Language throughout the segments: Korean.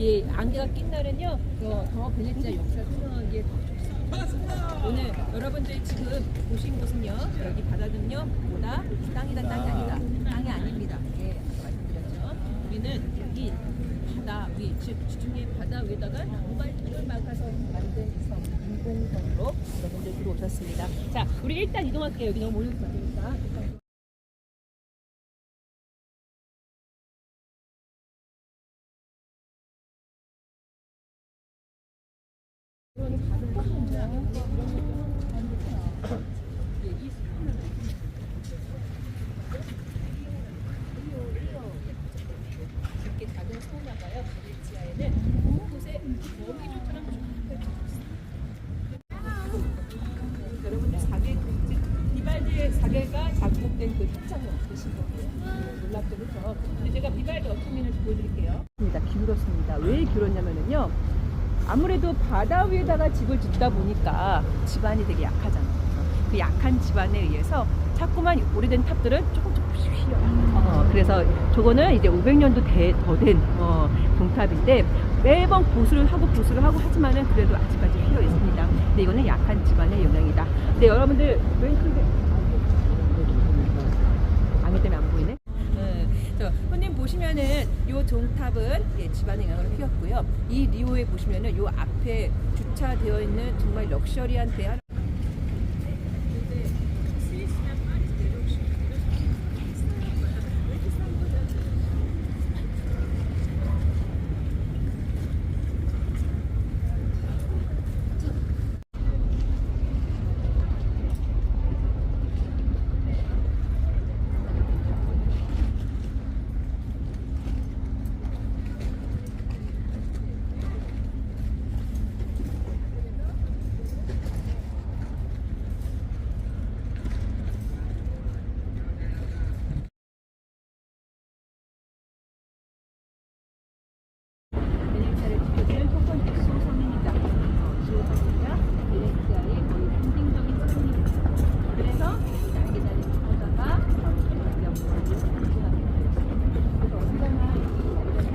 예, 안개가 낀 날은요 어, 더 베네치아 역사 설명하기에 더 좋습니다. 오늘 여러분들 지금 보신 곳은요 여기 바다는요 뭐다 땅이다 땅이 아니다 땅이 아닙니다. 예, 말씀드렸죠. 우리는 여기 바다 위, 즉 지중해 바다 위에다가 나무발길을 막아서 만든 섬, 인공섬으로 여러분들 들어오셨습니다. 자, 우리 일단 이동할게요. 여기 너무 몰려서 안 되니까. 사계가 작곡된 그 보신 거예요. 놀랍죠, 그렇죠? 근데 제가 어떤 면인지 보여드릴게요. 입니다. 기울었습니다. 왜 기울었냐면은요. 아무래도 바다 위에다가 집을 짓다 보니까 집안이 되게 약하잖아요. 그 약한 집안에 의해서 자꾸만 오래된 탑들은 조금 조금씩 휘어요. 어, 그래서 저거는 이제 500년도 더된 어, 동탑인데 매번 보수를 하고 보수를 하고 하지만은 그래도 아직까지 휘어 있습니다. 근데 이거는 약한 집안의 영향이다. 근데 여러분들 왼쪽에 안개 때문에 안 보이네. 네, 저 손님 보시면은 요 종탑은 예, 집안의 영향을 휘었고요. 이 리오에 보시면은 요 앞에 주차되어 있는 정말 럭셔리한 배하나. 베네치아를 지켜주는 첫 번째 수호섬입니다. 어, 수호섬입니다. 베네치아의 거의 상징적인 섬입니다. 그래서 날개 달린 바다가 그래서 언제나 이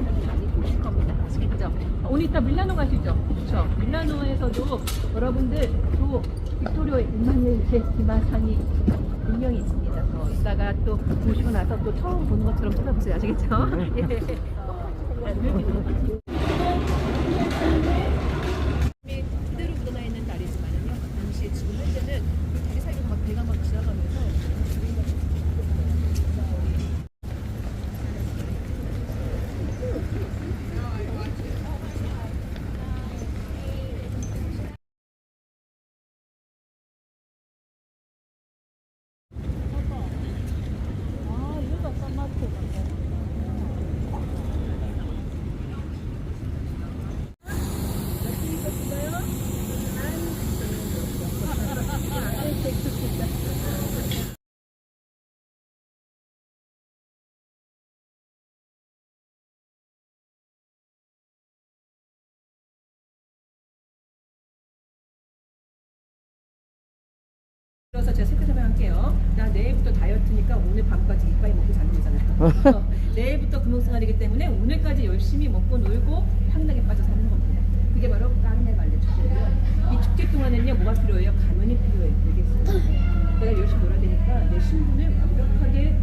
날개 많이 보실 겁니다. 아시겠죠? 어, 오늘 이따 밀라노 가시죠? 그렇죠? 밀라노에서도 여러분들 또 빅토리오 임마누엘 디마상이 분명히 있습니다. 어, 이따가 또 보시고 나서 또 처음 보는 것처럼 찾아보세요. 아시겠죠? 예. 이 그대로 묻어나 있는 다리지만은요. 당시에 지금 현재는 이 다리 사이로 막 배가 막 지나가면서 주위가 아, 이거가 쌈마트 같아. 그래서 제가 설명할게요. 나 내일부터 다이어트니까 오늘 밤까지 이빨 먹고 자는 거잖아요. 어, 내일부터 금목생활이기 때문에 오늘까지 열심히 먹고 놀고 황당에 빠져 사는 겁니다. 그게 바로 까르네 발레 축제고요. 이 축제 동안은요 뭐가 필요해요? 가면이 필요해요. 알겠습니다. 내가 열심히 놀아야 되니까 내 신분을 완벽하게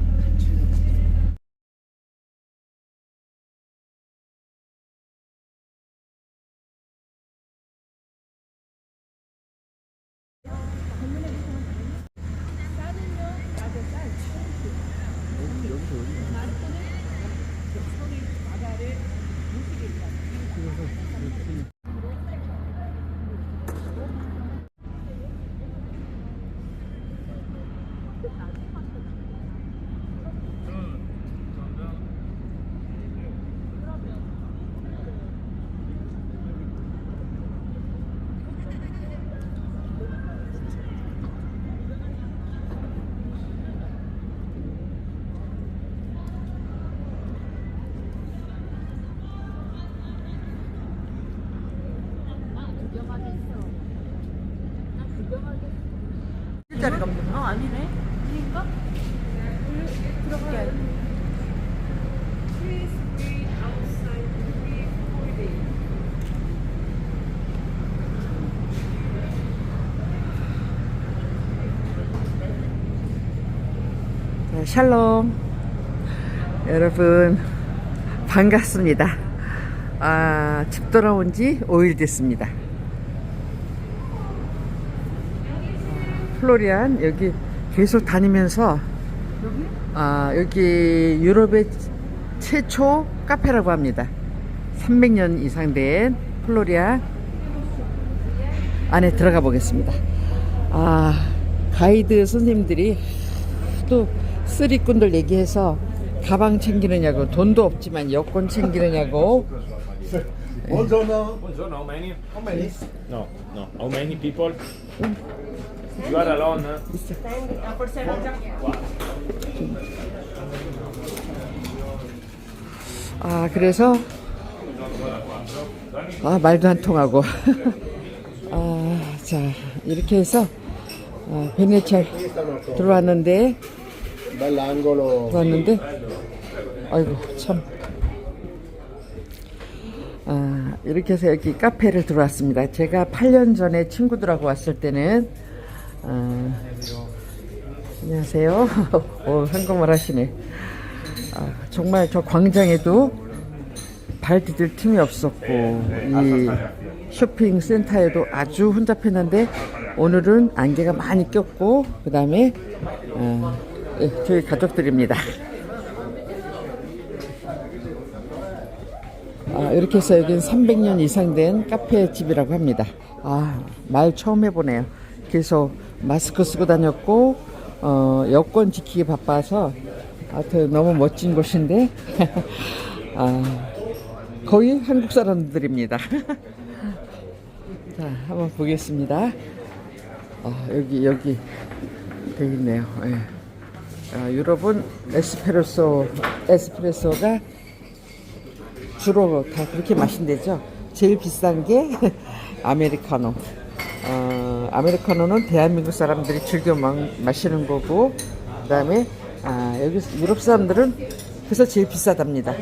10짜리 갑니다. 아, 아니네. 인가 네, 샬롬 여러분 반갑습니다 아, 집 돌아온 지 5일 됐습니다 플로리안 여기 계속 다니면서 아, 여기 유럽의 최초 카페라고 합니다 300년 이상 된 플로리안 안에 들어가 보겠습니다 아 가이드 선생님들이 또 쓰리꾼들 얘기해서 가방 챙기느냐고 돈도 없지만 여권 챙기느냐고 Buongiorno. Buongiorno, how many? How many? No, no. How many people? You are alone? huh? 아 그래서 아 말도 안 통하고 아 자 이렇게 해서 아, 베네치아 들어왔는데. 들어왔는데 아이고 참 아, 이렇게 해서 여기 카페를 들어왔습니다. 제가 8년 전에 친구들하고 왔을 때는 아, 안녕하세요. 오, 한국말 하시네. 아, 정말 저 광장에도 발 디딜 틈이 없었고 이 쇼핑 센터에도 아주 혼잡했는데 오늘은 안개가 많이 꼈고 그 다음에 어, 예, 저희 가족들입니다. 아, 이렇게 해서 여기는 300년 이상 된 카페 집이라고 합니다. 아, 말 처음 해보네요. 그래서 마스크 쓰고 다녔고, 어, 여권 지키기 바빠서, 하여튼 너무 멋진 곳인데, 아, 거의 한국 사람들입니다. 자, 한번 보겠습니다. 아, 여기, 여기, 되어 있네요. 예. 아, 유럽은 에스프레소, 에스프레소가 주로 다 그렇게 마신대죠. 제일 비싼 게 아메리카노. 어, 아메리카노는 대한민국 사람들이 즐겨 마, 마시는 거고, 그 다음에 아, 여기 유럽 사람들은 그래서 제일 비싸답니다.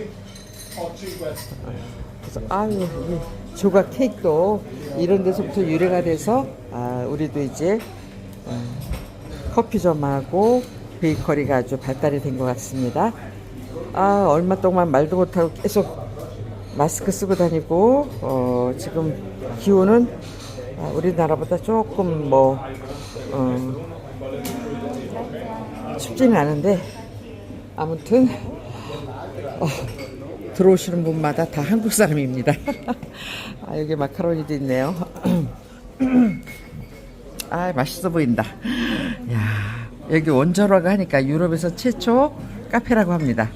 그래서 아유 이 조각 케이크도 이런 데서부터 유래가 돼서 아, 우리도 이제 어, 커피점하고 베이커리가 아주 발달이 된 것 같습니다. 아 얼마 동안 말도 못하고 계속 마스크 쓰고 다니고 어, 지금 기온은 아, 우리나라보다 조금 뭐 어, 춥지는 않은데 아무튼 어, 들어오시는 분마다 다 한국 사람입니다. 아, 여기 마카로니도 있네요. 아 맛있어 보인다. 야 여기 원자로가 하니까 유럽에서 최초 카페라고 합니다.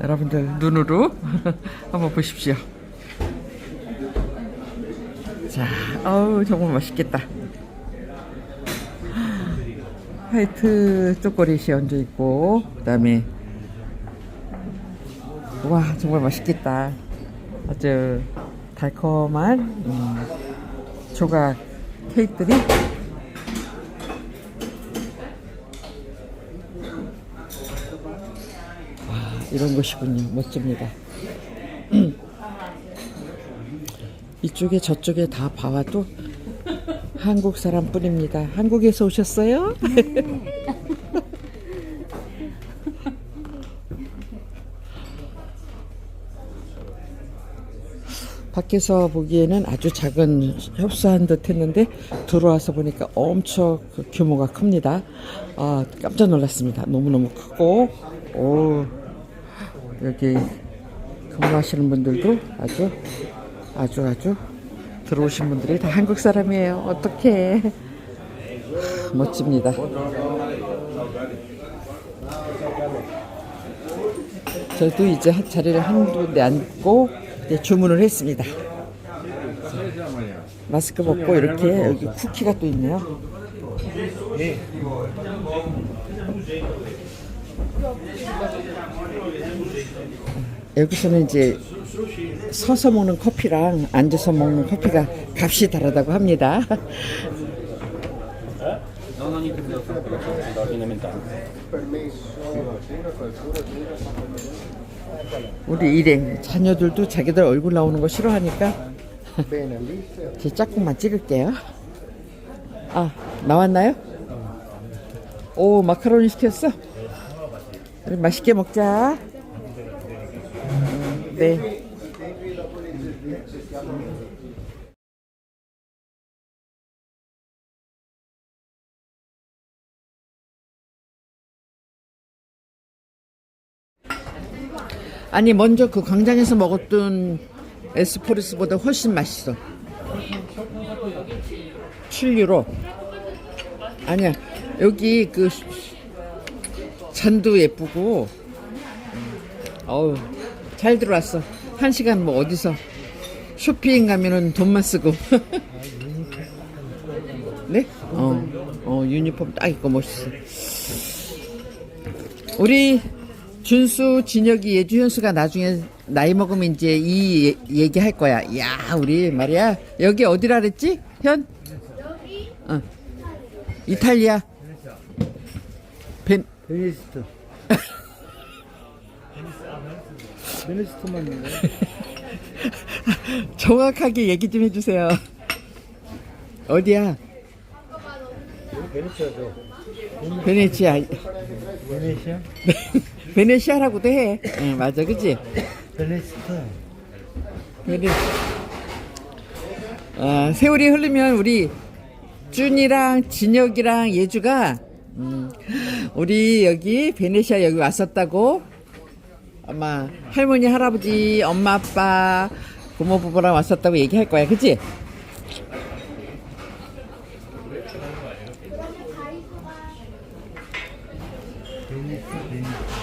여러분들 눈으로 한번 보십시오. 자, 어우 정말 맛있겠다. 화이트 초콜릿이 얹어 있고, 그 다음에 와 정말 맛있겠다. 아주 달콤한 음, 조각 케이크들이 이런 것이군요. 멋집니다. 이쪽에 저쪽에 다 봐와도 한국 사람 뿐입니다. 한국에서 오셨어요? 밖에서 보기에는 아주 작은 협소한 듯 했는데 들어와서 보니까 엄청 그 규모가 큽니다. 아, 깜짝 놀랐습니다. 너무너무 크고, 오, 여기 근무하시는 분들도 아주 아주 아주 들어오신 분들이 다 한국 사람이에요. 어떻게 멋집니다. 저도 이제 한 자리를 한 군데 앉고 이제 주문을 했습니다. 마스크 벗고 이렇게 여기 쿠키가 또 있네요. 여기서는 이제 서서 먹는 커피랑 앉아서 먹는 커피가 값이 다르다고 합니다. 우리 일행 자녀들도 자기들 얼굴 나오는 거 싫어하니까 제 짝꿍만 찍을게요. 아 나왔나요? 오 마카로니 시켰어? 우리 맛있게 먹자. 음, 네. 아니 먼저 그 광장에서 먹었던 에스프레소보다 훨씬 맛있어. 7유로. 아니야 여기 그 잔도 예쁘고. 어우 잘 들어왔어. 한 시간 뭐 어디서 쇼핑 가면은 돈만 쓰고. 네? 어, 어 유니폼 딱 입고 멋있어. 우리 준수, 진혁이, 예주, 현수가 나중에 나이 먹으면 이제 이 얘- 얘기 할 거야. 야, 우리 말이야. 여기 어디라 그랬지? 현? 여기. 어. 이탈리아. 벤. 베니스트. 베니스트만 있네. 정확하게 얘기 좀 해주세요. 어디야? 베니스트죠. 베네치아. 베네시아? 베네시아라고도 해. 응, 맞아, 그치? 베니스트. 베네. 아, 세월이 흐르면 우리 준이랑 진혁이랑 예주가 음, 우리 여기 베네시아 여기 왔었다고 아마 할머니 할아버지 엄마 아빠 고모 부부랑 왔었다고 얘기할 거야 그치?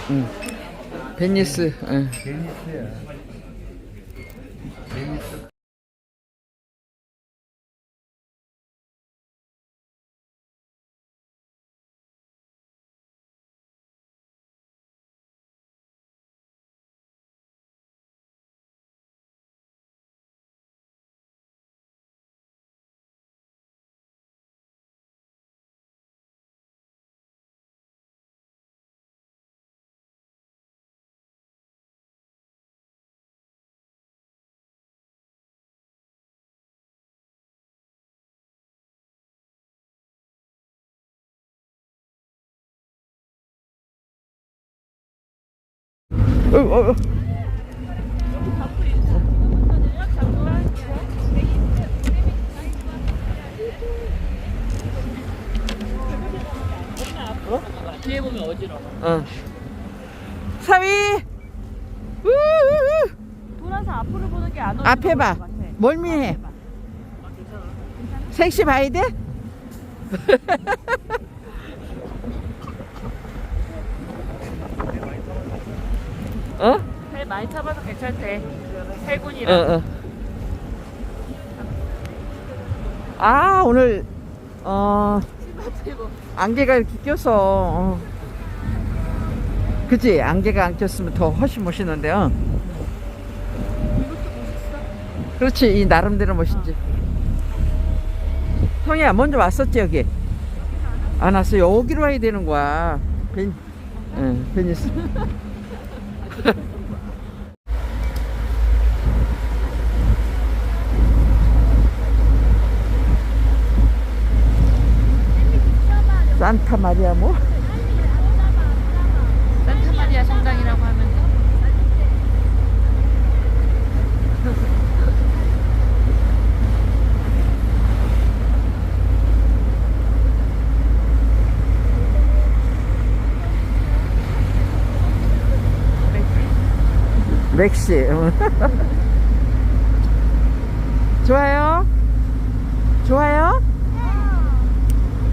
응. 베니스 응. 베니스야. 어, 어, 어. 뒤에 보면 어지러워. 어. 사위 우우우. 돌아서 앞으로 보는 게 안 어울리는 앞에 봐. 멀미해 섹시 봐야 돼? 어? 배 많이 타봐서 괜찮대. 어, 해군이라. 어. 아 오늘 어 안개가 이렇게 껴서 어. 그치 안개가 안 꼈으면 더 훨씬 멋있는데요 그렇지 이 나름대로 멋있지 형이야 먼저 왔었지 여기 안 왔어 여기로 와야 되는 거야 벤, 응, 베니 산타 마리아 뭐? 산타 마리아 성당이라고 하면 돼. 맥시. 좋아요? 좋아요?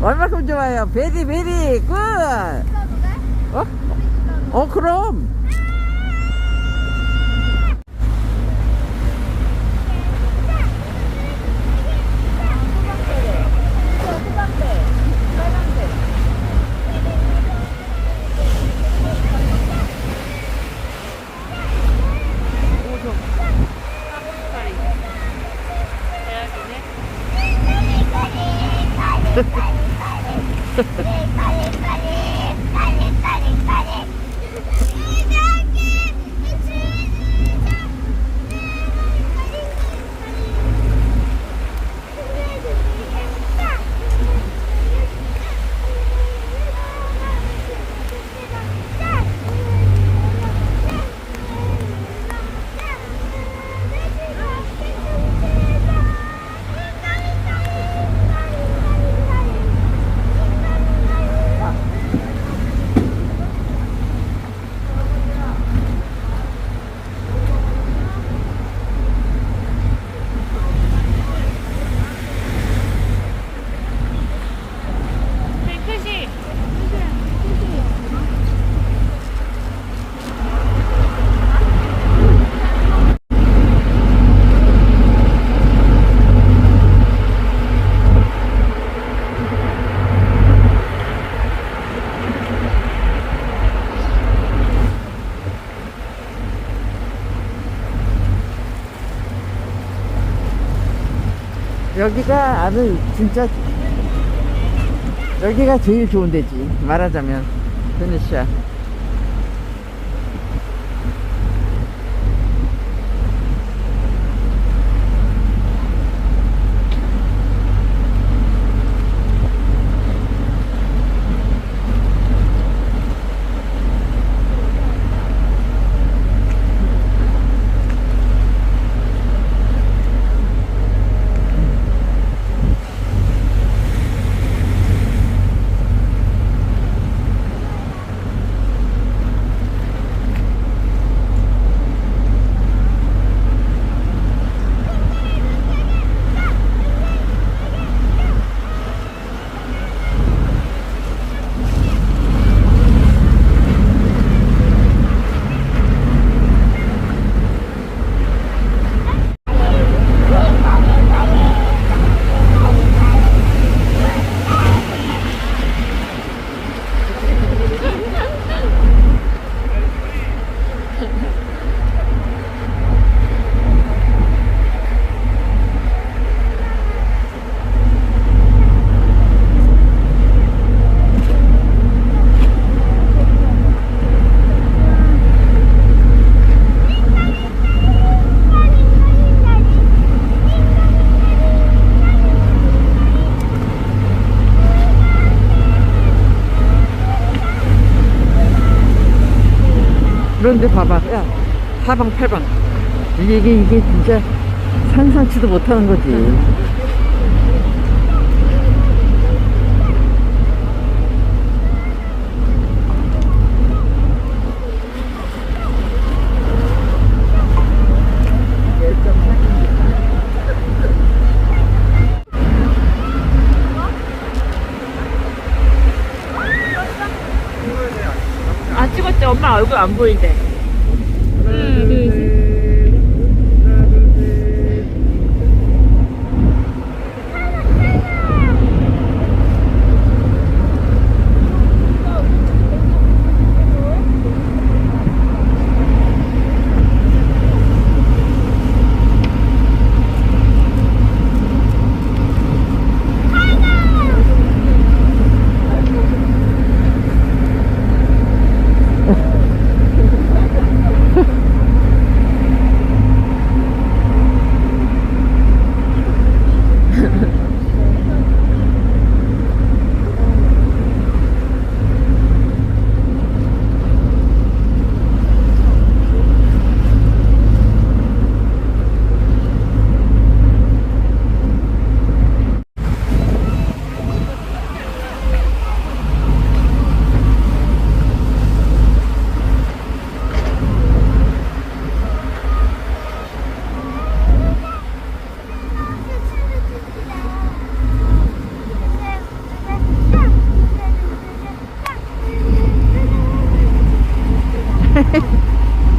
얼마큼 좋아요? 베리 베리 굿. 어? 어 그럼. Ha ha ha! Yeah. 여기가 아는 진짜 여기가 제일 좋은 데지. 말하자면. 베네시아 그런데 봐봐. 야 사방팔방. 이게 이게, 이게 진짜 상상치도 못하는 거지 엄마 얼굴 안 보인대.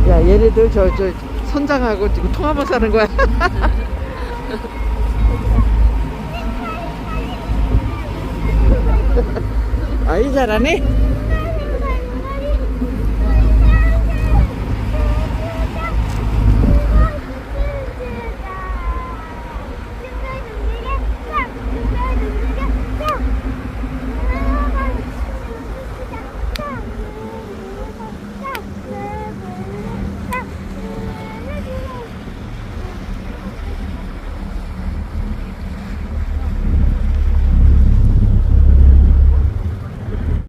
야 얘네들 저 저 선장하고 지금 통화만 하는 거야. 아이 잘하네